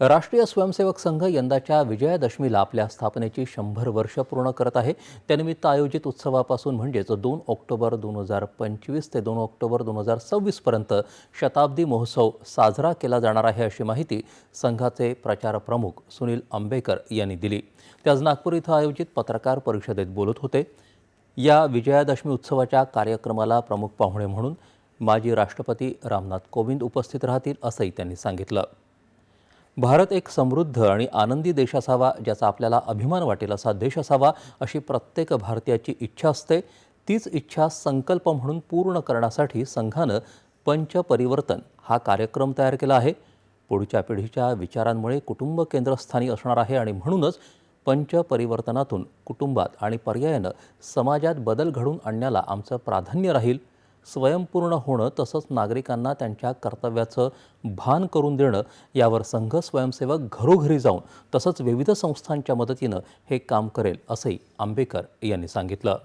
राष्ट्रीय स्वयंसेवक संघ यंदाच्या विजयादशमीला आपल्या स्थापनेची शंभर वर्ष पूर्ण करत आहे. त्यानिमित्त आयोजित उत्सवापासून म्हणजेच दोन ऑक्टोबर दोन हजार पंचवीस ते दोन ऑक्टोबर दोन हजार सव्वीसपर्यंत शताब्दी महोत्सव साजरा केला जाणार आहे अशी माहिती संघाचे प्रचार प्रमुख सुनील आंबेकर यांनी दिली. ते आज नागपूर इथं आयोजित पत्रकार परिषदेत बोलत होते. या विजयादशमी उत्सवाच्या कार्यक्रमाला प्रमुख पाहुणे म्हणून माजी राष्ट्रपती रामनाथ कोविंद उपस्थित राहतील असंही त्यांनी सांगितलं. भारत एक समृद्ध आणि आनंदी देश असावा ज्याचा आपल्याला अभिमान वाटेल असा देश असावा अशी प्रत्येक भारतीयाची इच्छा असते. तीच इच्छा संकल्प म्हणून पूर्ण करण्यासाठी संघानं पंचपरिवर्तन हा कार्यक्रम तयार केला आहे. पुढच्या पिढीच्या विचारांमुळे कुटुंब केंद्रस्थानी असणार आहे आणि म्हणूनच पंचपरिवर्तनातून कुटुंबात आणि पर्यायानं समाजात बदल घडून आणण्याला आमचं प्राधान्य राहील. स्वयंपूर्ण होणं तसंच नागरिकांना त्यांच्या कर्तव्याचं भान करून देणं यावर संघ स्वयंसेवक घरोघरी जाऊन तसंच विविध संस्थांच्या मदतीनं हे काम करेल असंही आंबेकर यांनी सांगितलं.